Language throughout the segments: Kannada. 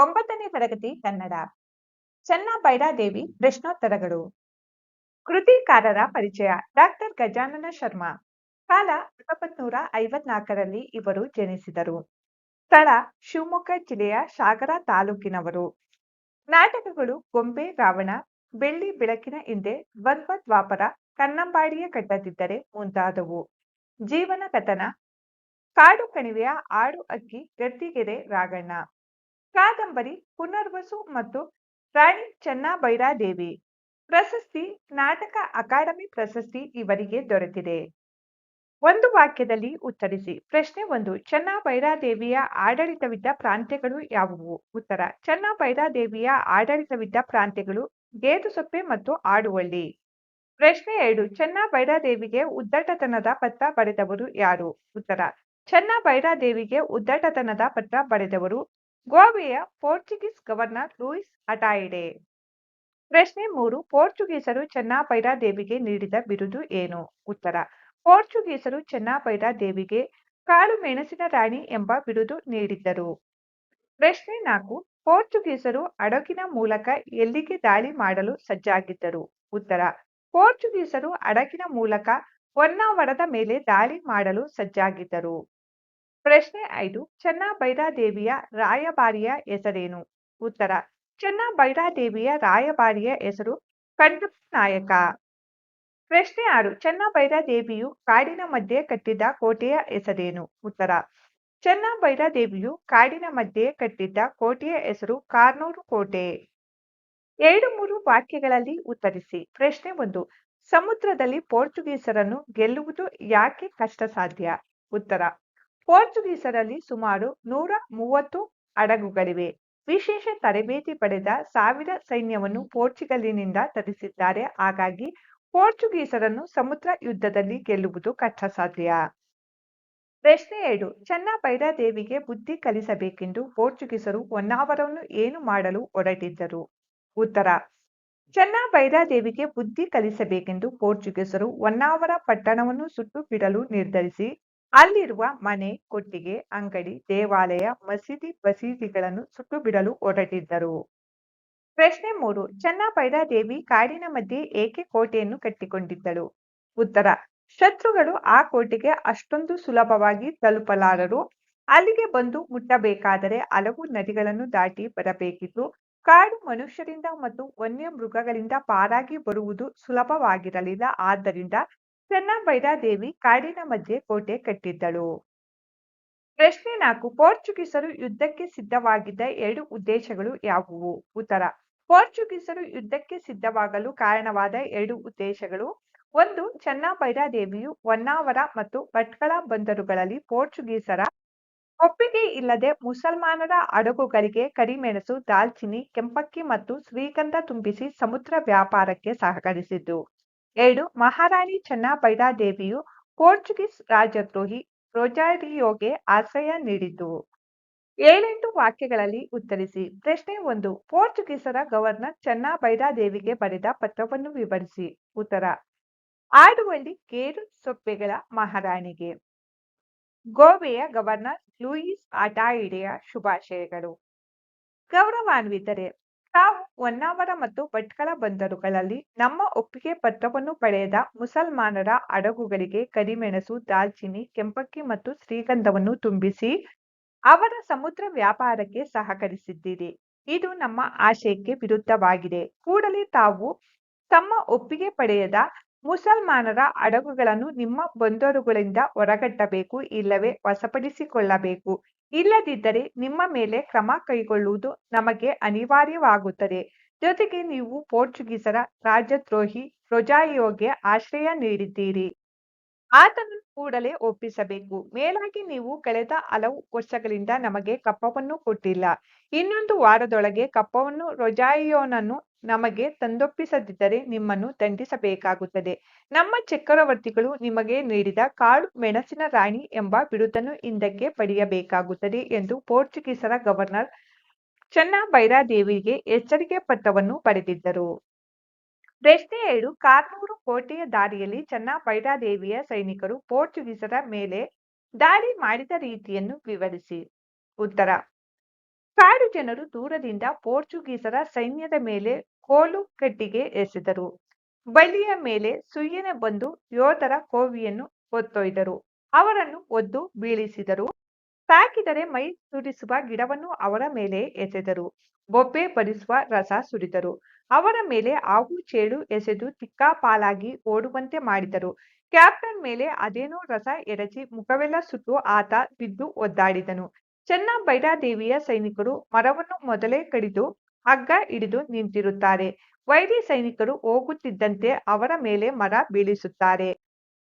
ಒಂಬತ್ತನೇ ತರಗತಿ ಕನ್ನಡ. ಚೆನ್ನಬೈರಾದೇವಿ ಪ್ರಶ್ನೋತ್ತರಗಳು. ಕೃತಿಕಾರರ ಪರಿಚಯ, ಡಾಕ್ಟರ್ ಗಜಾನನ ಶರ್ಮಾ. ಕಾಲ ಹತ್ತೊಂಬತ್ನೂರ ಐವತ್ನಾಲ್ಕರಲ್ಲಿ ಇವರು ಜನಿಸಿದರು. ಸ್ಥಳ ಶಿವಮೊಗ್ಗ ಜಿಲ್ಲೆಯ ಸಾಗರ ತಾಲೂಕಿನವರು. ನಾಟಕಗಳು ಗೊಂಬೆ, ರಾವಣ, ಬೆಳ್ಳಿ ಬೆಳಕಿನ ಹಿಂದೆ ದ್ವಂದ್ವ ದ್ವಾಪರ ಕನ್ನಂಬಾಡಿಯ ಕಟ್ಟದಿದ್ದರೆ ಮುಂತಾದವು. ಜೀವನ ಕಥನ, ಕಾಡು ಕಣಿವೆಯ ಆಡು ಅಕ್ಕಿ, ಗದ್ದಿಗೆರೆ, ರಾಗಣ್ಣ. ಕಾದಂಬರಿ, ಪುನರ್ವಸು ಮತ್ತು ರಾಣಿ ಚೆನ್ನಬೈರಾದೇವಿ. ಪ್ರಶಸ್ತಿ, ನಾಟಕ ಅಕಾಡೆಮಿ ಪ್ರಶಸ್ತಿ ಇವರಿಗೆ ದೊರೆತಿದೆ. ಒಂದು ವಾಕ್ಯದಲ್ಲಿ ಉತ್ತರಿಸಿ, ಪ್ರಶ್ನೆ ಒಂದು, ಚೆನ್ನಬೈರಾದೇವಿಯ ಆಡಳಿತವಿದ್ದ ಪ್ರಾಂತ್ಯಗಳು ಯಾವುವು? ಉತ್ತರ, ಚೆನ್ನಬೈರಾದೇವಿಯ ಆಡಳಿತವಿದ್ದ ಪ್ರಾಂತ್ಯಗಳು ಗೇದುಸೊಪ್ಪೆ ಮತ್ತು ಆಡುವಳ್ಳಿ. ಪ್ರಶ್ನೆ ಎರಡು, ಚೆನ್ನಬೈರಾದೇವಿಗೆ ಉದ್ದಟತನದ ಪತ್ರ ಬರೆದವರು ಯಾರು? ಉತ್ತರ, ಚೆನ್ನಬೈರಾದೇವಿಗೆ ಉದ್ದಟತನದ ಪತ್ರ ಬರೆದವರು ಗೋವೆಯ ಪೋರ್ಚುಗೀಸ್ ಗವರ್ನರ್ ಲೂಯಿಸ್ ಅಟಾಯಿಡೆ. ಪ್ರಶ್ನೆ ಮೂರು, ಪೋರ್ಚುಗೀಸರು ಚೆನ್ನಬೈರಾದೇವಿಗೆ ನೀಡಿದ ಬಿರುದು ಏನು? ಉತ್ತರ, ಪೋರ್ಚುಗೀಸರು ಚೆನ್ನಬೈರಾದೇವಿಗೆ ಕಾಳು ಮೆಣಸಿನ ರಾಣಿ ಎಂಬ ಬಿರುದು ನೀಡಿದ್ದರು. ಪ್ರಶ್ನೆ ನಾಲ್ಕು, ಪೋರ್ಚುಗೀಸರು ಅಡಗಿನ ಮೂಲಕ ಎಲ್ಲಿಗೆ ದಾಳಿ ಮಾಡಲು ಸಜ್ಜಾಗಿದ್ದರು? ಉತ್ತರ, ಪೋರ್ಚುಗೀಸರು ಅಡಗಿನ ಮೂಲಕ ಹೊನ್ನಾವರದ ಮೇಲೆ ದಾಳಿ ಮಾಡಲು ಸಜ್ಜಾಗಿದ್ದರು. ಪ್ರಶ್ನೆ ಐದು, ಚೆನ್ನಬೈರಾದೇವಿಯ ರಾಯಭಾರಿಯ ಹೆಸರೇನು? ಉತ್ತರ, ಚೆನ್ನಬೈರಾದೇವಿಯ ರಾಯಭಾರಿಯ ಹೆಸರು ಕಣ್ಣಪ್ಪ ನಾಯಕ. ಪ್ರಶ್ನೆ ಆರು, ಚೆನ್ನಬೈರಾದೇವಿಯು ಕಾಡಿನ ಮಧ್ಯೆ ಕಟ್ಟಿದ್ದ ಕೋಟೆಯ ಹೆಸರೇನು? ಉತ್ತರ, ಚೆನ್ನಬೈರಾದೇವಿಯು ಕಾಡಿನ ಮಧ್ಯೆ ಕಟ್ಟಿದ್ದ ಕೋಟೆಯ ಹೆಸರು ಕಾರ್ನೂರು ಕೋಟೆ. ಎರಡು ಮೂರು ವಾಕ್ಯಗಳಲ್ಲಿ ಉತ್ತರಿಸಿ. ಪ್ರಶ್ನೆ ಒಂದು, ಸಮುದ್ರದಲ್ಲಿ ಪೋರ್ಚುಗೀಸರನ್ನು ಗೆಲ್ಲುವುದು ಯಾಕೆ ಕಷ್ಟ ಸಾಧ್ಯ ಉತ್ತರ ಪೋರ್ಚುಗೀಸರಲ್ಲಿ ಸುಮಾರು ನೂರ ಮೂವತ್ತು ಹಡಗುಗಳಿವೆ ವಿಶೇಷ ತರಬೇತಿ ಪಡೆದ ಸಾವಿರ ಸೈನ್ಯವನ್ನು ಪೋರ್ಚುಗಲಿನಿಂದ ತರಿಸಿದ್ದಾರೆ. ಹಾಗಾಗಿ ಪೋರ್ಚುಗೀಸರನ್ನು ಸಮುದ್ರ ಯುದ್ಧದಲ್ಲಿ ಗೆಲ್ಲುವುದು ಕಷ್ಟ ಸಾಧ್ಯ ಪ್ರಶ್ನೆ ಎರಡು ಚೆನ್ನಬೈರಾದೇವಿಗೆ ಬುದ್ಧಿ ಕಲಿಸಬೇಕೆಂದು ಪೋರ್ಚುಗೀಸರು ಹೊನ್ನಾವರವನ್ನು ಏನು ಮಾಡಲು ಹೊರಟಿದ್ದರು? ಉತ್ತರ ಚೆನ್ನಬೈರಾದೇವಿಗೆ ಬುದ್ಧಿ ಕಲಿಸಬೇಕೆಂದು ಪೋರ್ಚುಗೀಸರು ಹೊನ್ನಾವರ ಪಟ್ಟಣವನ್ನು ಸುಟ್ಟು ಬಿಡಲು ನಿರ್ಧರಿಸಿ ಅಲ್ಲಿರುವ ಮನೆ, ಕೊಟ್ಟಿಗೆ, ಅಂಗಡಿ, ದೇವಾಲಯ, ಮಸೀದಿ ಬಸೀದಿಗಳನ್ನು ಸುಟ್ಟು ಬಿಡಲು ಹೊರಟಿದ್ದರು. ಪ್ರಶ್ನೆ ಮೂರು ಚೆನ್ನಬೈರಾದೇವಿ ಕಾಡಿನ ಮಧ್ಯೆ ಏಕೆ ಕೋಟೆಯನ್ನು ಕಟ್ಟಿಕೊಂಡಿದ್ದಳು? ಉತ್ತರ, ಶತ್ರುಗಳು ಆ ಕೋಟೆಗೆ ಅಷ್ಟೊಂದು ಸುಲಭವಾಗಿ ತಲುಪಲಾರರು. ಅಲ್ಲಿಗೆ ಬಂದು ಮುಟ್ಟಬೇಕಾದರೆ ಹಲವು ನದಿಗಳನ್ನು ದಾಟಿ ಬರಬೇಕಿತ್ತು. ಕಾಡು ಮನುಷ್ಯರಿಂದ ಮತ್ತು ವನ್ಯ ಮೃಗಗಳಿಂದ ಪಾರಾಗಿ ಬರುವುದು ಸುಲಭವಾಗಿರಲಿಲ್ಲ. ಆದ್ದರಿಂದ ಚೆನ್ನಬೈರಾದೇವಿ ಕಾಡಿನ ಮಧ್ಯೆ ಕೋಟೆ ಕಟ್ಟಿದ್ದಳು. ಪ್ರಶ್ನೆ ನಾಲ್ಕು, ಪೋರ್ಚುಗೀಸರು ಯುದ್ಧಕ್ಕೆ ಸಿದ್ಧವಾಗಿದ್ದ ಎರಡು ಉದ್ದೇಶಗಳು ಯಾವುವು? ಉತ್ತರ, ಪೋರ್ಚುಗೀಸರು ಯುದ್ಧಕ್ಕೆ ಸಿದ್ಧವಾಗಲು ಕಾರಣವಾದ ಎರಡು ಉದ್ದೇಶಗಳು. ಒಂದು, ಚೆನ್ನಬೈರಾದೇವಿಯು ಹೊನ್ನಾವರ ಮತ್ತು ಭಟ್ಕಳ ಬಂದರುಗಳಲ್ಲಿ ಪೋರ್ಚುಗೀಸರ ಒಪ್ಪಿಗೆ ಇಲ್ಲದೆ ಮುಸಲ್ಮಾನರ ಹಡಗುಗಳಿಗೆ ಕರಿಮೆಣಸು, ದಾಲ್ಚಿನ್ನಿ, ಕೆಂಪಕ್ಕಿ ಮತ್ತು ಶ್ರೀಗಂಧ ತುಂಬಿಸಿ ಸಮುದ್ರ ವ್ಯಾಪಾರಕ್ಕೆ ಸಹಕರಿಸಿದ್ದು. ಎರಡು, ಮಹಾರಾಣಿ ಚೆನ್ನಬೈರಾದೇವಿಯು ಪೋರ್ಚುಗೀಸ್ ರಾಜದ್ರೋಹಿ ರೊಜಾರಿಯೋಗೆ ಆಶ್ರಯ ನೀಡಿದ್ದು ಏಳೆಂಟು ವಾಕ್ಯಗಳಲ್ಲಿ ಉತ್ತರಿಸಿ, ಪ್ರಶ್ನೆ ಒಂದು, ಪೋರ್ಚುಗೀಸರ ಗವರ್ನರ್ ಚೆನ್ನಬೈರಾದೇವಿಗೆ ಬರೆದ ಪತ್ರವನ್ನು ವಿವರಿಸಿ. ಉತ್ತರ ಆಡುವಲ್ಲಿ ಗೇರು ಸೊಪ್ಪೆಗಳ ಮಹಾರಾಣಿಗೆ. ಗೋವೆಯ ಗವರ್ನರ್ ಲೂಯಿಸ್ ಅಟಾಯಿಡೆಯ ಶುಭಾಶಯಗಳು. ಗೌರವಾನ್ವಿತರೆ ತಾವು ಹೊನ್ನಾವರ ಮತ್ತು ಭಟ್ಕಳ ಬಂದರುಗಳಲ್ಲಿ ನಮ್ಮ ಒಪ್ಪಿಗೆ ಪತ್ರವನ್ನು ಪಡೆಯದ ಮುಸಲ್ಮಾನರ ಹಡಗುಗಳಿಗೆ ಕರಿಮೆಣಸು ದಾಲ್ಚಿನ್ನಿ ಕೆಂಪಕ್ಕಿ ಮತ್ತು ಶ್ರೀಗಂಧವನ್ನು ತುಂಬಿಸಿ ಅವರ ಸಮುದ್ರ ವ್ಯಾಪಾರಕ್ಕೆ ಸಹಕರಿಸಿದ್ದೀರಿ. ಇದು ನಮ್ಮ ಆಶಯಕ್ಕೆ ವಿರುದ್ಧವಾಗಿದೆ. ಕೂಡಲೇ ತಾವು ತಮ್ಮ ಒಪ್ಪಿಗೆ ಪಡೆಯದ ಮುಸಲ್ಮಾನರ ಹಡಗುಗಳನ್ನು ನಿಮ್ಮ ಬಂದರುಗಳಿಂದ ಹೊರಗಟ್ಟಬೇಕು, ಇಲ್ಲವೇ ವಶಪಡಿಸಿಕೊಳ್ಳಬೇಕು. ಇಲ್ಲದಿದ್ದರೆ ನಿಮ್ಮ ಮೇಲೆ ಕ್ರಮ ಕೈಗೊಳ್ಳುವುದು ನಮಗೆ ಅನಿವಾರ್ಯವಾಗುತ್ತದೆ. ಜೊತೆಗೆ ನೀವು ಪೋರ್ಚುಗೀಸರ ರಾಜದ್ರೋಹಿ ರೊಜಾಯಿಯೋಗೆ ಆಶ್ರಯ ನೀಡಿದ್ದೀರಿ. ಆತನನ್ನು ಕೂಡಲೇ ಒಪ್ಪಿಸಬೇಕು. ಮೇಲಾಗಿ ನೀವು ಕಳೆದ ಹಲವು ವರ್ಷಗಳಿಂದ ನಮಗೆ ಕಪ್ಪವನ್ನು ಕೊಟ್ಟಿಲ್ಲ. ಇನ್ನೊಂದು ವಾರದೊಳಗೆ ಕಪ್ಪವನ್ನು ರೊಜಾಯಿಯೋನನ್ನು ನಮಗೆ ತಂದೊಪ್ಪಿಸದಿದ್ದರೆ ನಿಮ್ಮನ್ನು ದಂಡಿಸಬೇಕಾಗುತ್ತದೆ. ನಮ್ಮ ಚಕ್ರವರ್ತಿಗಳು ನಿಮಗೆ ನೀಡಿದ ಕಾಳು ಮೆಣಸಿನ ರಾಣಿ ಎಂಬ ಬಿರುದನ್ನು ಹಿಂದಕ್ಕೆ ಪಡೆಯಬೇಕಾಗುತ್ತದೆ ಎಂದು ಪೋರ್ಚುಗೀಸರ ಗವರ್ನರ್ ಚೆನ್ನಬೈರಾದೇವಿಗೆ ಎಚ್ಚರಿಕೆ ಪತ್ರವನ್ನು ಪಡೆದಿದ್ದರು ಪ್ರಶ್ನೆ ಏಳು ಕಾರ್ನೂರು ಕೋಟೆಯ ದಾರಿಯಲ್ಲಿ ಚೆನ್ನಬೈರಾದೇವಿಯ ಸೈನಿಕರು ಪೋರ್ಚುಗೀಸರ ಮೇಲೆ ದಾಳಿ ಮಾಡಿದ ರೀತಿಯನ್ನು ವಿವರಿಸಿ. ಉತ್ತರ ಕಾಡು ಜನರು ದೂರದಿಂದ ಪೋರ್ಚುಗೀಸರ ಸೈನ್ಯದ ಮೇಲೆ ಕೋಲು ಕಟ್ಟಿಗೆ ಎಸೆದರು. ಬಲಿಯ ಮೇಲೆ ಸುಯ್ಯನೆ ಬಂದು ಯೋಧರ ಕೋವಿಯನ್ನು ಹೊತ್ತೊಯ್ದರು. ಅವರನ್ನು ಒದ್ದು ಬೀಳಿಸಿದರು. ಸಾಕಿದರೆ ಮೈ ಸುರಿಸುವ ಗಿಡವನ್ನು ಅವರ ಮೇಲೆ ಎಸೆದರು. ಬೊಬ್ಬೆ ಬರಿಸುವ ರಸ ಸುರಿದರು. ಅವರ ಮೇಲೆ ಹಾವು ಚೇಳು ಎಸೆದು ತಿಕ್ಕಾಪಾಲಾಗಿ ಓಡುವಂತೆ ಮಾಡಿದರು. ಕ್ಯಾಪ್ಟನ್ ಮೇಲೆ ಅದೇನೋ ರಸ ಎರಚಿ ಮುಖವೆಲ್ಲ ಸುಟ್ಟು ಆತ ಬಿದ್ದು ಒದ್ದಾಡಿದನು. ಚೆನ್ನಬೈರಾದೇವಿಯ ಸೈನಿಕರು ಮರವನ್ನು ಮೊದಲೇ ಕಡಿದು ಹಗ್ಗ ಹಿಡಿದು ನಿಂತಿರುತ್ತಾರೆ. ವೈರಿ ಸೈನಿಕರು ಹೋಗುತ್ತಿದ್ದಂತೆ ಅವರ ಮೇಲೆ ಮರ ಬೀಳಿಸುತ್ತಾರೆ.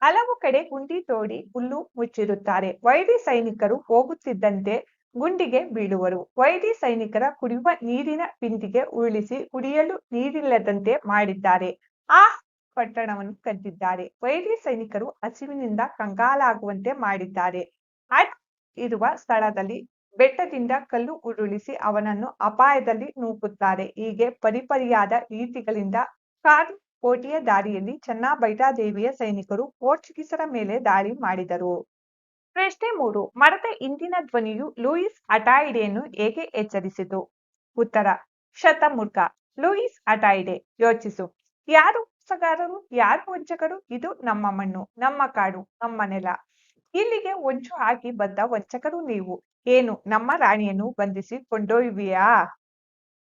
ಹಲವು ಕಡೆ ಗುಂಡಿ ತೋಡಿ ಹುಲ್ಲು ಮುಚ್ಚಿರುತ್ತಾರೆ. ವೈರಿ ಸೈನಿಕರು ಹೋಗುತ್ತಿದ್ದಂತೆ ಗುಂಡಿಗೆ ಬೀಳುವರು. ವೈರಿ ಸೈನಿಕರ ಕುಡಿಯುವ ನೀರಿನ ಬಿಂದಿಗೆ ಉರುಳಿಸಿ ಕುಡಿಯಲು ನೀರಿಲ್ಲದಂತೆ ಮಾಡಿದ್ದಾರೆ. ಆ ಪಟ್ಟಣವನ್ನು ಕದ್ದಿದ್ದಾರೆ ವೈರಿ ಸೈನಿಕರು ಹಸಿವಿನಿಂದ ಕಂಗಾಲಾಗುವಂತೆ ಮಾಡಿದ್ದಾರೆ. ಇರುವ ಸ್ಥಳದಲ್ಲಿ ಬೆಟ್ಟದಿಂದ ಕಲ್ಲು ಉರುಳಿಸಿ ಅವನನ್ನು ಅಪಾಯದಲ್ಲಿ ನೂಕುತ್ತಾರೆ. ಹೀಗೆ ಪರಿಪರಿಯಾದ ರೀತಿಗಳಿಂದ ಕಾರ್ ಕೋಟೆಯ ದಾರಿಯಲ್ಲಿ ದೇವಿಯ ಸೈನಿಕರು ಪೋರ್ಚುಗೀಸರ ಮೇಲೆ ದಾಳಿ ಮಾಡಿದರು. ಪ್ರಶ್ನೆ ಮೂರು ಮರದ ಇಂದಿನ ಧ್ವನಿಯು ಲೂಯಿಸ್ ಅಟಾಯಿಡೆಯನ್ನು ಹೇಗೆ ಎಚ್ಚರಿಸಿತು? ಉತ್ತರ, ಶತಮೂರ್ಖ, ಲೂಯಿಸ್ ಅಟಾಯಿಡೆ, ಯೋಚಿಸು. ಯಾರು ಮೋಸಗಾರರು ಯಾರು ವಂಚಕರು ಇದು ನಮ್ಮ ಮಣ್ಣು, ನಮ್ಮ ಕಾಡು, ನಮ್ಮ ನೆಲ. ಇಲ್ಲಿಗೆ ಹೊಂಚು ಹಾಕಿ ಬಂದ ವಂಚಕರು ನೀವು. ಏನು, ನಮ್ಮ ರಾಣಿಯನ್ನು ಬಂಧಿಸಿ ಕೊಂಡೊಯ್ಯುವಿಯಾ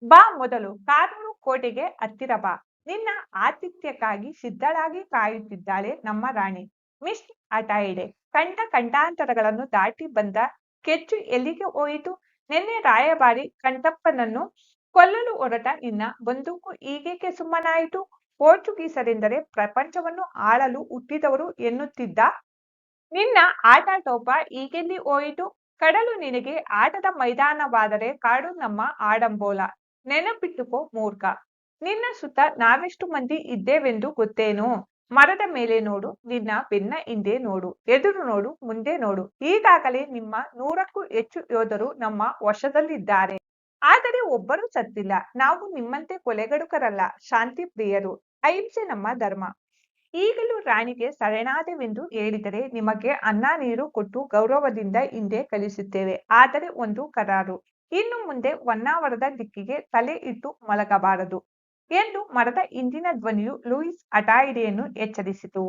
ಬಾ ಮೊದಲು, ಕಾನೂನು ಕೋಟೆಗೆ ಹತ್ತಿರ ಬಾ. ನಿನ್ನ ಆತಿಥ್ಯಕ್ಕಾಗಿ ಸಿದ್ಧಳಾಗಿ ಕಾಯುತ್ತಿದ್ದಾಳೆ ನಮ್ಮ ರಾಣಿ. ಮಿಸ್ ಅಟಾಯಿಡೆ ಕಂಡ ಕಂಠಾಂತರಗಳನ್ನು ದಾಟಿ ಬಂದ ಕೆಚ್ಚು ಎಲ್ಲಿಗೆ ಹೋಯಿತು? ನಿನ್ನೆ ರಾಯಭಾರಿ ಕಂಠಪ್ಪನನ್ನು ಕೊಲ್ಲಲು ಹೊರಟ ನಿನ್ನ ಬಂದೂಕು ಈಗೇಕೆ ಸುಮ್ಮನಾಯಿತು? ಪೋರ್ಚುಗೀಸರೆಂದರೆ ಪ್ರಪಂಚವನ್ನು ಆಳಲು ಹುಟ್ಟಿದವರು ಎನ್ನುತ್ತಿದ್ದ ನಿನ್ನ ಆಟಾಟೋಪ ಈಗೆಲ್ಲಿ ಹೋಯಿತು? ಕಡಲು ನಿನಗೆ ಆಟದ ಮೈದಾನವಾದರೆ ಕಾಡು ನಮ್ಮ ಆಡಂಬೋಲ. ನೆನಪಿಟ್ಟುಕೋ ಮೂರ್ಖ. ನಿನ್ನ ಸುತ್ತ ನಾವೆಷ್ಟು ಮಂದಿ ಇದ್ದೇವೆಂದು ಗೊತ್ತೇನು? ಮರದ ಮೇಲೆ ನೋಡು, ನಿನ್ನ ಬೆನ್ನ ಹಿಂದೆ ನೋಡು, ಎದುರು ನೋಡು, ಮುಂದೆ ನೋಡು. ಈಗಾಗಲೇ ನಿಮ್ಮ ನೂರಕ್ಕೂ ಹೆಚ್ಚು ಯೋಧರು ನಮ್ಮ ವಶದಲ್ಲಿದ್ದಾರೆ. ಆದರೆ ಒಬ್ಬರು ಸತ್ತಿಲ್ಲ. ನಾವು ನಿಮ್ಮಂತೆ ಕೊಲೆಗಡುಕರಲ್ಲ ಶಾಂತಿ ಪ್ರಿಯರು ಅಹಿಂಸೆ ನಮ್ಮ ಧರ್ಮ. ಈಗಲೂ ರಾಣಿಗೆ ಶರಣಾದೆವೆಂದು ಹೇಳಿದರೆ ನಿಮಗೆ ಅನ್ನ, ನೀರು ಕೊಟ್ಟು ಗೌರವದಿಂದ ಹಿಂದೆ ಕಲಿಸುತ್ತೇವೆ. ಆದರೆ ಒಂದು ಕರಾರು. ಇನ್ನು ಮುಂದೆ ಹೊನ್ನಾವರದ ದಿಕ್ಕಿಗೆ ತಲೆ ಇಟ್ಟು ಮಲಗಬಾರದು ಎಂದು ಮರದ ಇಂದಿನ ಧ್ವನಿಯು ಲೂಯಿಸ್ ಅಟಾಯಿಡೆಯನ್ನು ಎಚ್ಚರಿಸಿತು.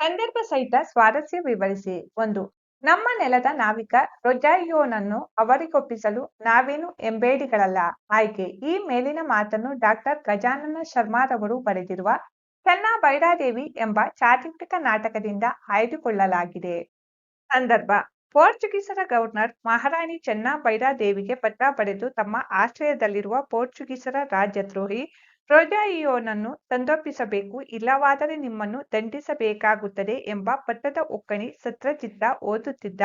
ಸಂದರ್ಭ ಸಹಿತ ಸ್ವಾರಸ್ಯ ವಿವರಿಸಿ. ಒಂದು, ನಮ್ಮ ನೆಲದ ನಾವಿಕ ರೊಜಾಯಿಯೋನನ್ನು ಅವರಿಗೊಪ್ಪಿಸಲು ನಾವೇನು ಎಂಬೇಡಿಗಳಲ್ಲ. ಆಯ್ಕೆ, ಈ ಮೇಲಿನ ಮಾತನ್ನು ಡಾಕ್ಟರ್ ಗಜಾನನ ಶರ್ಮಾರವರು ಬರೆದಿರುವ ಚೆನ್ನ ಬೈರಾದೇವಿ ಎಂಬ ಚಾರಿತ್ರಿಕ ನಾಟಕದಿಂದ ಆಯ್ದುಕೊಳ್ಳಲಾಗಿದೆ. ಸಂದರ್ಭ, ಪೋರ್ಚುಗೀಸರ ಗವರ್ನರ್ ಮಹಾರಾಣಿ ಚೆನ್ನ ಬೈರಾದೇವಿಗೆ ಪತ್ರ ಬರೆದು ತಮ್ಮ ಆಶ್ರಯದಲ್ಲಿರುವ ಪೋರ್ಚುಗೀಸರ ರಾಜ್ಯದ್ರೋಹಿ ರೊಜಾಯಿಯೋನನ್ನು ತಂದೊಪ್ಪಿಸಬೇಕು ಇಲ್ಲವಾದರೆ ನಿಮ್ಮನ್ನು ದಂಡಿಸಬೇಕಾಗುತ್ತದೆ ಎಂಬ ಪತ್ರದ ಒಕ್ಕಣಿ ಸತ್ರಚಿತ್ತ ಓದುತ್ತಿದ್ದ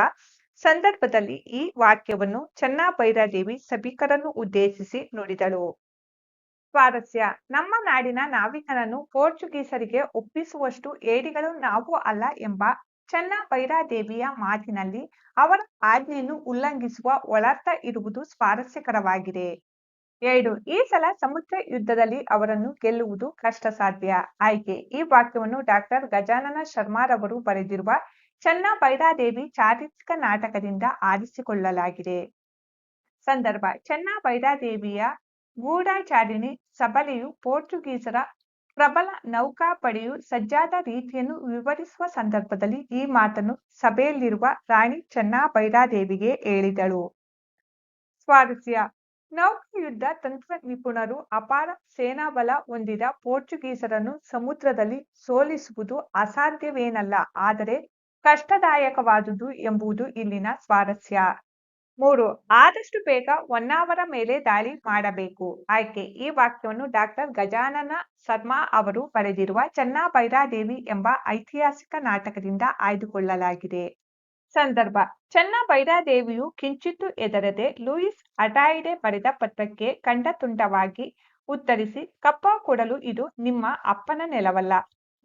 ಸಂದರ್ಭದಲ್ಲಿ ಈ ವಾಕ್ಯವನ್ನು ಚೆನ್ನ ಬೈರಾದೇವಿ ಸಭಿಕರನ್ನು ಉದ್ದೇಶಿಸಿ ನುಡಿದಳು. ಸ್ವಾರಸ್ಯ. ನಮ್ಮ ನಾಡಿನ ನಾವಿಕನನ್ನು ಪೋರ್ಚುಗೀಸರಿಗೆ ಒಪ್ಪಿಸುವಷ್ಟು ಏಡಿಗಳು ನಾವು ಅಲ್ಲ ಎಂಬ ಚೆನ್ನ ಭೈರಾದೇವಿಯ ಮಾತಿನಲ್ಲಿ ಅವರ ಆಜ್ಞೆಯನ್ನು ಉಲ್ಲಂಘಿಸುವ ಒಳರ್ಥ ಇರುವುದು ಸ್ವಾರಸ್ಯಕರವಾಗಿದೆ. ಎರಡು, ಈ ಸಲ ಸಮುದ್ರ ಯುದ್ಧದಲ್ಲಿ ಅವರನ್ನು ಗೆಲ್ಲುವುದು ಕಷ್ಟ ಸಾಧ್ಯ ಆಯ್ಕೆ, ಈ ವಾಕ್ಯವನ್ನು ಡಾಕ್ಟರ್ ಗಜಾನನ ಶರ್ಮಾರವರು ಬರೆದಿರುವ ಚೆನ್ನ ಭೈರಾದೇವಿ ಚಾರಿತ್ರಿಕ ನಾಟಕದಿಂದ ಆರಿಸಿಕೊಳ್ಳಲಾಗಿದೆ. ಸಂದರ್ಭ ಚೆನ್ನ ಬೈರಾದೇವಿಯ ಗೂಢಾಚಾರಿಣಿ ಸಬಲೆಯು ಪೋರ್ಚುಗೀಸರ ಪ್ರಬಲ ನೌಕಾಪಡೆಯು ಸಜ್ಜಾದ ರೀತಿಯನ್ನು ವಿವರಿಸುವ ಸಂದರ್ಭದಲ್ಲಿ ಈ ಮಾತನ್ನು ಸಭೆಯಲ್ಲಿರುವ ರಾಣಿ ಚೆನ್ನಾಭೈರಾದೇವಿಗೆ ಹೇಳಿದಳು. ಸ್ವಾರಸ್ಯ. ನೌಕಾಯುದ್ಧ ತಂತ್ರ ನಿಪುಣರು ಅಪಾರ ಸೇನಾಬಲ ಹೊಂದಿದ ಪೋರ್ಚುಗೀಸರನ್ನು ಸಮುದ್ರದಲ್ಲಿ ಸೋಲಿಸುವುದು ಅಸಾಧ್ಯವೇನಲ್ಲ, ಆದರೆ ಕಷ್ಟದಾಯಕವಾದುದು ಎಂಬುದು ಇಲ್ಲಿನ ಸ್ವಾರಸ್ಯ. ಮೂರು, ಆದಷ್ಟು ಬೇಗ ಹೊನ್ನಾವರ ಮೇಲೆ ದಾಳಿ ಮಾಡಬೇಕು. ಆಯ್ಕೆ, ಈ ವಾಕ್ಯವನ್ನು ಡಾಕ್ಟರ್ ಗಜಾನನ ಶರ್ಮಾ ಅವರು ಬರೆದಿರುವ ಚನ್ನಬೈರಾದೇವಿ ಎಂಬ ಐತಿಹಾಸಿಕ ನಾಟಕದಿಂದ ಆಯ್ದುಕೊಳ್ಳಲಾಗಿದೆ. ಸಂದರ್ಭ ಚನ್ನಬೈರಾದೇವಿಯು ಕಿಂಚಿತ್ತು ಎದರದೆ ಲೂಯಿಸ್ ಅಟಾಯಿಡೆ ಬರೆದ ಪತ್ರಕ್ಕೆ ಖಂಡತುಂಡವಾಗಿ ಉತ್ತರಿಸಿ, ಕಪ್ಪ ಕೊಡಲು ಇದು ನಿಮ್ಮ ಅಪ್ಪನ ನೆಲವಲ್ಲ.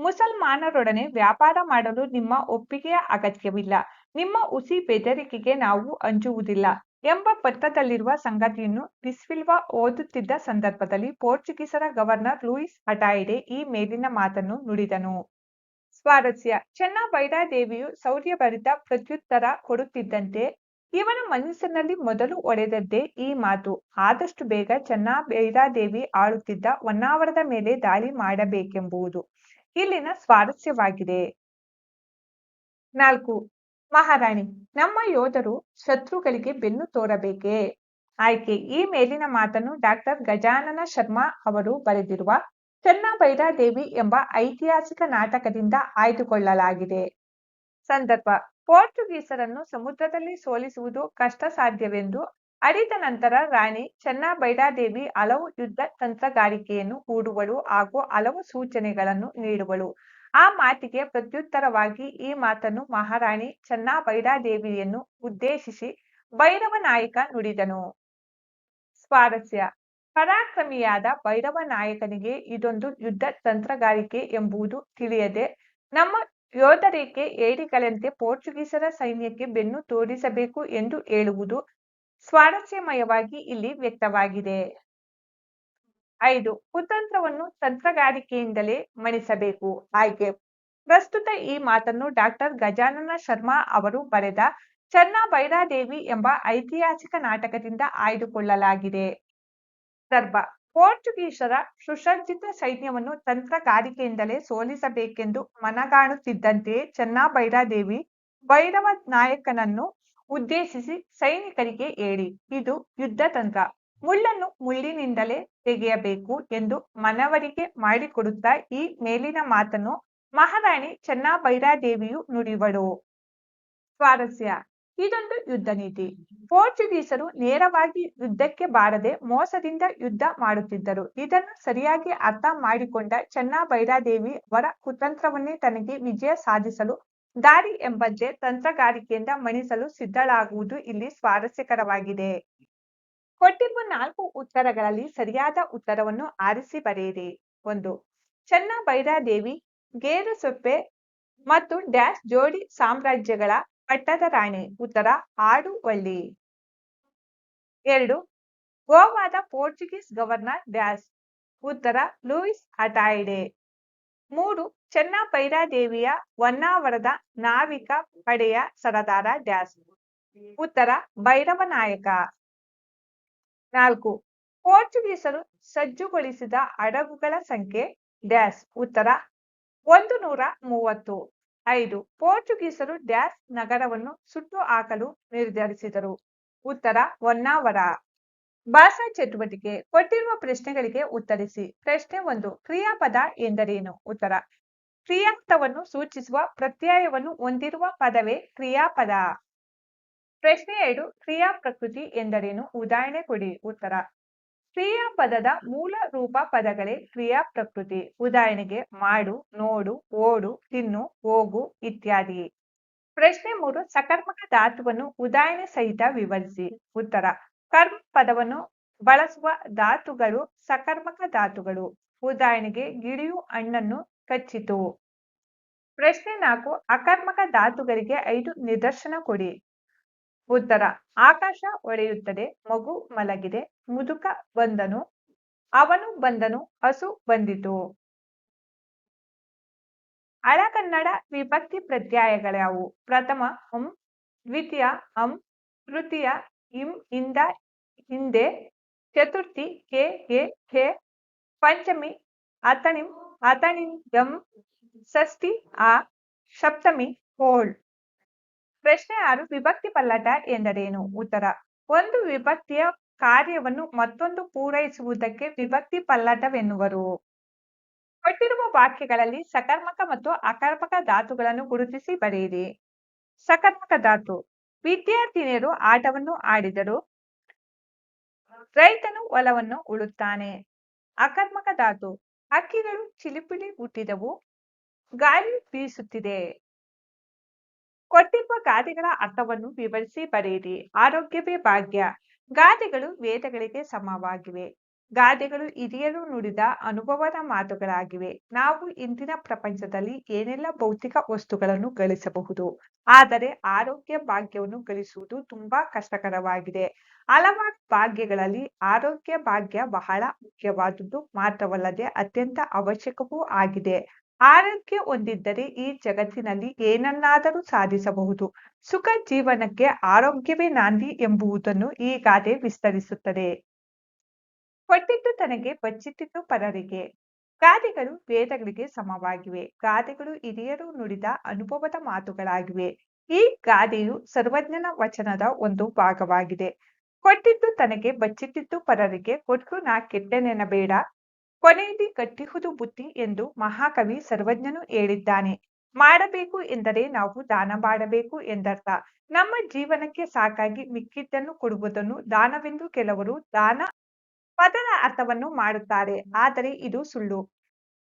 ಮುಸಲ್ಮಾನರೊಡನೆ ವ್ಯಾಪಾರ ಮಾಡಲು ನಿಮ್ಮ ಒಪ್ಪಿಗೆಯ ಅಗತ್ಯವಿಲ್ಲ. ನಿಮ್ಮ ಉಸಿ ಬೆದರಿಕೆಗೆ ನಾವು ಅಂಜುವುದಿಲ್ಲ ಎಂಬ ಪತ್ರದಲ್ಲಿರುವ ಸಂಗತಿಯನ್ನು ಬಿಸ್ವಿಲ್ವಾ ಓದುತ್ತಿದ್ದ ಸಂದರ್ಭದಲ್ಲಿ ಪೋರ್ಚುಗೀಸರ ಗವರ್ನರ್ ಲೂಯಿಸ್ ಹಟಾಯಿಡೆ ಈ ಮೇಲಿನ ಮಾತನ್ನು ನುಡಿದನು. ಸ್ವಾರಸ್ಯ ಚೆನ್ನ ಬೈರಾದೇವಿಯು ಸೌರ್ಯಭರಿತ ಪ್ರತ್ಯುತ್ತರ ಕೊಡುತ್ತಿದ್ದಂತೆ ಇವನ ಮನಸ್ಸಿನಲ್ಲಿ ಮೊದಲು ಒಡೆದದ್ದೇ ಈ ಮಾತು. ಆದಷ್ಟು ಬೇಗ ಚೆನ್ನಭೈರಾದೇವಿ ಆಳುತ್ತಿದ್ದ ಹೊನ್ನಾವರದ ಮೇಲೆ ದಾಳಿ ಮಾಡಬೇಕೆಂಬುದು ಇಲ್ಲಿನ ಸ್ವಾರಸ್ಯವಾಗಿದೆ. ನಾಲ್ಕು ಮಹಾರಾಣಿ, ನಮ್ಮ ಯೋಧರು ಶತ್ರುಗಳಿಗೆ ಬೆನ್ನು ತೋರಬೇಕೇ? ಆಯ್ಕೆ, ಈ ಮೇಲಿನ ಮಾತನ್ನು ಡಾಕ್ಟರ್ ಗಜಾನನ ಶರ್ಮಾ ಅವರು ಬರೆದಿರುವ ಚೆನ್ನಭೈರಾದೇವಿ ಎಂಬ ಐತಿಹಾಸಿಕ ನಾಟಕದಿಂದ ಆಯ್ದುಕೊಳ್ಳಲಾಗಿದೆ. ಸಂದರ್ಭ, ಪೋರ್ಚುಗೀಸರನ್ನು ಸಮುದ್ರದಲ್ಲಿ ಸೋಲಿಸುವುದು ಕಷ್ಟ ಸಾಧ್ಯವೆಂದು ಅರಿತ ನಂತರ ರಾಣಿ ಚೆನ್ನಭೈರಾದೇವಿ ಹಲವು ಯುದ್ಧ ತಂತ್ರಗಾರಿಕೆಯನ್ನು ಹೂಡುವಳು ಹಾಗೂ ಹಲವು ಸೂಚನೆಗಳನ್ನು ನೀಡುವಳು. ಆ ಮಾತಿಗೆ ಪ್ರತ್ಯುತ್ತರವಾಗಿ ಈ ಮಾತನ್ನು ಮಹಾರಾಣಿ ಚೆನ್ನಭೈರಾದೇವಿಯನ್ನು ಉದ್ದೇಶಿಸಿ ಭೈರವ ನಾಯಕ ನುಡಿದನು. ಸ್ವಾರಸ್ಯ. ಪರಾಕ್ರಮಿಯಾದ ಭೈರವ ನಾಯಕನಿಗೆ ಇದೊಂದು ಯುದ್ಧ ತಂತ್ರಗಾರಿಕೆ ಎಂಬುದು ತಿಳಿಯದೆ ನಮ್ಮ ಯೋಧರಿಗೆ ಏಡಿಗಳಂತೆ ಪೋರ್ಚುಗೀಸರ ಸೈನ್ಯಕ್ಕೆ ಬೆನ್ನು ತೋರಿಸಬೇಕು ಎಂದು ಹೇಳುವುದು ಸ್ವಾರಸ್ಯಮಯವಾಗಿ ಇಲ್ಲಿ ವ್ಯಕ್ತವಾಗಿದೆ. ಐದು, ಕುತಂತ್ರವನ್ನು ತಂತ್ರಗಾರಿಕೆಯಿಂದಲೇ ಮಣಿಸಬೇಕು. ಆಯ್ಕೆ. ಪ್ರಸ್ತುತ ಈ ಮಾತನ್ನು ಡಾಕ್ಟರ್ ಗಜಾನನ ಶರ್ಮಾ ಅವರು ಬರೆದ ಚೆನ್ನಭೈರಾದೇವಿ ಎಂಬ ಐತಿಹಾಸಿಕ ನಾಟಕದಿಂದ ಆಯ್ದುಕೊಳ್ಳಲಾಗಿದೆ. ಸರ್ಬ ಪೋರ್ಚುಗೀಸರ ಸುಸಜ್ಜಿತ ಸೈನ್ಯವನ್ನು ತಂತ್ರಗಾರಿಕೆಯಿಂದಲೇ ಸೋಲಿಸಬೇಕೆಂದು ಮನಗಾಣುತ್ತಿದ್ದಂತೆಯೇ ಚೆನ್ನಭೈರಾದೇವಿ ಭೈರವ ನಾಯಕನನ್ನು ಉದ್ದೇಶಿಸಿ ಸೈನಿಕರಿಗೆ ಹೇಳಿ, ಇದು ಯುದ್ಧ ತಂತ್ರ ಮುಳ್ಳನ್ನು ಮುಳ್ಳಿನಿಂದಲೇ ತೆಗೆಯಬೇಕು ಎಂದು ಮನವರಿಕೆ ಮಾಡಿಕೊಡುತ್ತಾ ಈ ಮೇಲಿನ ಮಾತನ್ನು ಮಹಾರಾಣಿ ಚೆನ್ನಭೈರಾದೇವಿಯು ನುಡಿವಳು. ಸ್ವಾರಸ್ಯ. ಇದೊಂದು ಯುದ್ಧ ನೀತಿ. ಪೋರ್ಚುಗೀಸರು ನೇರವಾಗಿ ಯುದ್ಧಕ್ಕೆ ಬಾರದೆ ಮೋಸದಿಂದ ಯುದ್ಧ ಮಾಡುತ್ತಿದ್ದರು. ಇದನ್ನು ಸರಿಯಾಗಿ ಅರ್ಥ ಮಾಡಿಕೊಂಡ ಚೆನ್ನಭೈರಾದೇವಿ ಅವರ ಕುತಂತ್ರವನ್ನೇ ತನಗೆ ವಿಜಯ ಸಾಧಿಸಲು, ದಾರಿ ಎಂಬಂತೆ ತಂತ್ರಗಾರಿಕೆಯಿಂದ ಮಣಿಸಲು ಸಿದ್ಧಳಾಗುವುದು ಇಲ್ಲಿ ಸ್ವಾರಸ್ಯಕರವಾಗಿದೆ. ಕೊಟ್ಟಿರುವ ನಾಲ್ಕು ಉತ್ತರಗಳಲ್ಲಿ ಸರಿಯಾದ ಉತ್ತರವನ್ನು ಆರಿಸಿ ಬರೆಯಿರಿ. ಒಂದು ಚೆನ್ನಭೈರಾದೇವಿ ಗೇರುಸೊಪ್ಪೆ ಮತ್ತು ಡ್ಯಾಶ್ ಜೋಡಿ ಸಾಮ್ರಾಜ್ಯಗಳ ಪಟ್ಟದ ರಾಣಿ. ಉತ್ತರ, ಆಡುವಳ್ಳಿ. ಎರಡು, ಗೋವಾದ ಪೋರ್ಚುಗೀಸ್ ಗವರ್ನರ್ ಡ್ಯಾಶ್. ಉತ್ತರ, ಲೂಯಿಸ್ ಅಟಾಯ್ಡೆ. ಮೂರು ಚೆನ್ನಭೈರಾದೇವಿಯ ಹೊನ್ನಾವರದ ನಾವಿಕ ಪಡೆಯ ಸರದಾರ ಡ್ಯಾಶ್. ಉತ್ತರ, ಭೈರವ ನಾಯಕ. ನಾಲ್ಕು. ಪೋರ್ಚುಗೀಸರು ಸಜ್ಜುಗೊಳಿಸಿದ ಹಡಗುಗಳ ಸಂಖ್ಯೆ, ಡ್ಯಾಶ್, ಉತ್ತರ ಒಂದು ನೂರ ಮೂವತ್ತು ಐದು. ಪೋರ್ಚುಗೀಸರು ಡ್ಯಾಶ್ ನಗರವನ್ನು ಸುಟ್ಟು ಹಾಕಲು ನಿರ್ಧರಿಸಿದರು. ಉತ್ತರ ಹೊನ್ನಾವರ. ಭಾಷಾ ಚಟುವಟಿಕೆ, ಕೊಟ್ಟಿರುವ ಪ್ರಶ್ನೆಗಳಿಗೆ ಉತ್ತರಿಸಿ. ಪ್ರಶ್ನೆ ಒಂದು, ಕ್ರಿಯಾಪದ ಎಂದರೇನು? ಉತ್ತರ ಕ್ರಿಯಾರ್ಥವನ್ನು ಸೂಚಿಸುವ ಪ್ರತ್ಯಯವನ್ನು ಹೊಂದಿರುವ ಪದವೇ ಕ್ರಿಯಾಪದ. ಪ್ರಶ್ನೆ ಎರಡು, ಕ್ರಿಯಾ ಪ್ರಕೃತಿ ಎಂದರೇನು? ಉದಾಹರಣೆ ಕೊಡಿ, ಉತ್ತರ. ಕ್ರಿಯಾಪದದ ಮೂಲ ರೂಪ ಪದಗಳೇ ಕ್ರಿಯಾ ಪ್ರಕೃತಿ. ಉದಾಹರಣೆಗೆ ಮಾಡು, ನೋಡು, ಓಡು, ತಿನ್ನು, ಹೋಗು ಇತ್ಯಾದಿ. ಪ್ರಶ್ನೆ ಮೂರು, ಸಕರ್ಮಕ ಧಾತುವನ್ನು ಉದಾಹರಣೆ ಸಹಿತ ವಿವರಿಸಿ, ಉತ್ತರ. ಕರ್ಮ ಪದವನ್ನು ಬಳಸುವ ಧಾತುಗಳು ಸಕರ್ಮಕ ಧಾತುಗಳು. ಉದಾಹರಣೆಗೆ ಗಿಳಿಯು ಹಣ್ಣನ್ನು ಕಚ್ಚಿತು. ಪ್ರಶ್ನೆ ನಾಲ್ಕು, ಅಕರ್ಮಕ ಧಾತುಗಳಿಗೆ ಐದು ನಿದರ್ಶನ ಕೊಡಿ. ಉತ್ತರ, ಆಕಾಶ ಒಡೆಯುತ್ತದೆ, ಮಗು ಮಲಗಿದೆ, ಮುದುಕ ಬಂದನು, ಅವನು ಬಂದನು, ಹಸು ಬಂದಿತು. ಹಳಗನ್ನಡ ವಿಭಕ್ತಿ ಪ್ರತ್ಯಯಗಳ್ಯಾವು ಪ್ರಥಮ, ಹಂ, ದ್ವಿತೀಯ, ಹಂ, ತೃತೀಯ, ಇಂ, ಇಂದ, ಹಿಂದೆ, ಚತುರ್ಥಿ, ಕೆ ಗೆ ಖೆ ಪಂಚಮಿ ಅತಣಿಂ ಅತಣಿಂ ಷಷ್ಠಿ, ಆ, ಸಪ್ತಮಿ, ಹೋಳ್. ಪ್ರಶ್ನೆ ಆರು, ವಿಭಕ್ತಿ ಪಲ್ಲಟ ಎಂದರೇನು? ಉತ್ತರ, ಒಂದು ವಿಭಕ್ತಿಯ ಕಾರ್ಯವನ್ನು ಮತ್ತೊಂದು ಪೂರೈಸುವುದಕ್ಕೆ ವಿಭಕ್ತಿ ಪಲ್ಲಟವೆನ್ನುವರು. ಕೊಟ್ಟಿರುವ ವಾಕ್ಯಗಳಲ್ಲಿ ಸಕರ್ಮಕ ಮತ್ತು ಅಕರ್ಮಕ ಧಾತುಗಳನ್ನು ಗುರುತಿಸಿ ಬರೆಯಿರಿ. ಸಕರ್ಮಕ ಧಾತು, ವಿದ್ಯಾರ್ಥಿನಿಯರು ಆಟವನ್ನು ಆಡಿದರು. ರೈತನು ಹೊಲವನ್ನು ಉಳುತ್ತಾನೆ. ಅಕರ್ಮಕ ಧಾತು ಹಕ್ಕಿಗಳು ಚಿಲಿಪಿಲಿ ಹುಟ್ಟಿದವು. ಗಾಳಿ ಬೀಸುತ್ತಿದೆ. ಕೊಟ್ಟಿರುವ ಗಾದೆಗಳ ಅರ್ಥವನ್ನು ವಿವರಿಸಿ ಬರೆಯಿರಿ. ಆರೋಗ್ಯವೇ ಭಾಗ್ಯ. ಗಾದೆಗಳು ವೇದಗಳಿಗೆ ಸಮವಾಗಿವೆ. ಗಾದೆಗಳು ಹಿರಿಯರು ನುಡಿದ ಅನುಭವದ ಮಾತುಗಳಾಗಿವೆ. ನಾವು ಇಂದಿನ ಪ್ರಪಂಚದಲ್ಲಿ ಏನೆಲ್ಲ ಭೌತಿಕ ವಸ್ತುಗಳನ್ನು ಗಳಿಸಬಹುದು. ಆದರೆ ಆರೋಗ್ಯ ಭಾಗ್ಯವನ್ನು ಗಳಿಸುವುದು ತುಂಬಾ ಕಷ್ಟಕರವಾಗಿದೆ. ಹಲವಾರು ಭಾಗ್ಯಗಳಲ್ಲಿ ಆರೋಗ್ಯ ಭಾಗ್ಯ ಬಹಳ ಮುಖ್ಯವಾದುದು ಮಾತ್ರವಲ್ಲದೆ ಅತ್ಯಂತ ಅವಶ್ಯಕವೂ ಆಗಿದೆ. ಆರೋಗ್ಯ ಹೊಂದಿದ್ದರೆ ಈ ಜಗತ್ತಿನಲ್ಲಿ ಏನನ್ನಾದರೂ ಸಾಧಿಸಬಹುದು. ಸುಖ ಜೀವನಕ್ಕೆ ಆರೋಗ್ಯವೇ ನಾಂದಿ ಎಂಬುದನ್ನು ಈ ಗಾದೆ ವಿಸ್ತರಿಸುತ್ತದೆ. ಕೊಟ್ಟಿದ್ದು ತನಗೆ ಬಚ್ಚಿಟ್ಟಿದ್ದು ಪರರಿಗೆ. ಗಾದೆಗಳು ವೇದಗಳಿಗೆ ಸಮವಾಗಿವೆ. ಗಾದೆಗಳು ಹಿರಿಯರು ನುಡಿದ ಅನುಭವದ ಮಾತುಗಳಾಗಿವೆ. ಈ ಗಾದೆಯು ಸರ್ವಜ್ಞನ ವಚನದ ಒಂದು ಭಾಗವಾಗಿದೆ. ಕೊಟ್ಟಿದ್ದು ತನಗೆ ಬಚ್ಚಿಟ್ಟಿದ್ದು ಪರರಿಗೆ, ಕೊಟ್ಟು ನಾ ಕೆಟ್ಟನೆನಬೇಡ ಕೊನೆಯಲ್ಲಿ ಕಟ್ಟಿಹುದು ಬುದ್ಧಿ ಎಂದು ಮಹಾಕವಿ ಸರ್ವಜ್ಞನು ಹೇಳಿದ್ದಾನೆ. ಮಾಡಬೇಕು ಎಂದರೆ ನಾವು ದಾನ ಮಾಡಬೇಕು ಎಂದರ್ಥ. ನಮ್ಮ ಜೀವನಕ್ಕೆ ಸಾಕಾಗಿ ಮಿಕ್ಕಿದ್ದನ್ನು ಕೊಡುವುದನ್ನು ದಾನವೆಂದು ಕೆಲವರು ದಾನ ಪದದ ಅರ್ಥವನ್ನು ಮಾಡುತ್ತಾರೆ. ಆದರೆ ಇದು ಸುಳ್ಳು.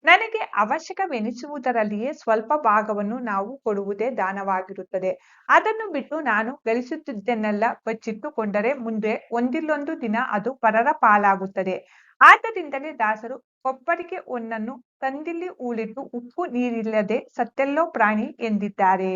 ನನಗೆ ಅವಶ್ಯಕವೆನಿಸುವುದರಲ್ಲಿಯೇ ಸ್ವಲ್ಪ ಭಾಗವನ್ನು ನಾವು ಕೊಡುವುದೇ ದಾನವಾಗಿರುತ್ತದೆ. ಅದನ್ನು ಬಿಟ್ಟು ನಾನು ಗಳಿಸುತ್ತಿದ್ದನ್ನೆಲ್ಲ. ಬಚ್ಚಿಟ್ಟುಕೊಂಡರೆ ಮುಂದೆ ಒಂದಿಲ್ಲೊಂದು ದಿನ ಅದು ಪರರ ಪಾಲಾಗುತ್ತದೆ. ಆದ್ದರಿಂದಲೇ ದಾಸರು ಕೊಬ್ಬರಿಗೆ ಒಂದನ್ನು ತಂದಿಲ್ಲಿ ಹೂಳಿಟ್ಟು ಉಪ್ಪು ನೀರಿಲ್ಲದೆ ಸತ್ತೆಲ್ಲೋ ಪ್ರಾಣಿ ಎಂದಿದ್ದಾರೆ.